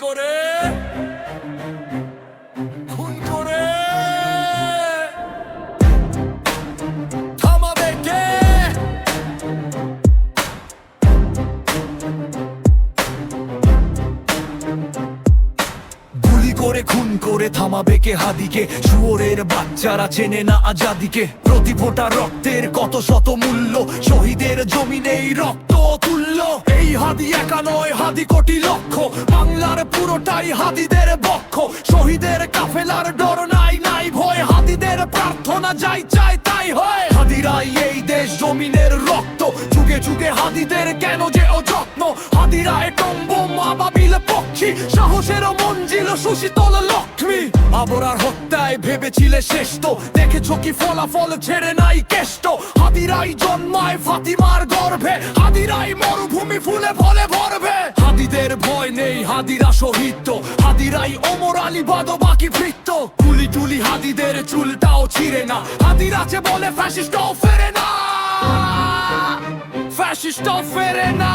করে? করে? থামাবে কে? গুলি করে, খুন করে থামাবে কে হাদিকে? শুয়োরের বাচ্চারা চেনে না আজাদিকে। প্রতি ফোঁটা রক্তের কত শত মূল্য, শহীদের জমিনেই রক্ত। তুল্য। এই হাদি একা নয়, হাদি কোটি লক্ষ। বাংলার পুরোটাই হাদিদের বক্ষ। শহীদের কাফেলার ডর নাই নাই ভয়। হাদিদের প্রার্থনা যাই চাই, তাই হয়। হাদিরাই এই দেশ জমিনের রক্ত। যুগে যুগে হাদিদের কেন যে অযত্ন? হাদিরায় টম্ব মা পক্ষী। সাহসের মঞ্জিল সুশীতল লক্ষ্মী। আবরার হত্যায় ভেবেছিলে শ্রেষ্ঠ। দেখেছ কি ফলাফল, ছেড়ে নাই কেষ্ট। হাদিরাই মরুভূমি ফুলে ফলে ভরবে। হাদিদের ভয় নেই, হাদিরা শহীদ হাদিরাই অমর আলী বাদ বাকি বৃত্ত। কুলি টুলি হাদিদের চুলটাও ছিঁড়ে না। হাদির আছে বলে ফ্যাসিস্টও ফেরে না। ফ্যাসিস্টও ফেরে না।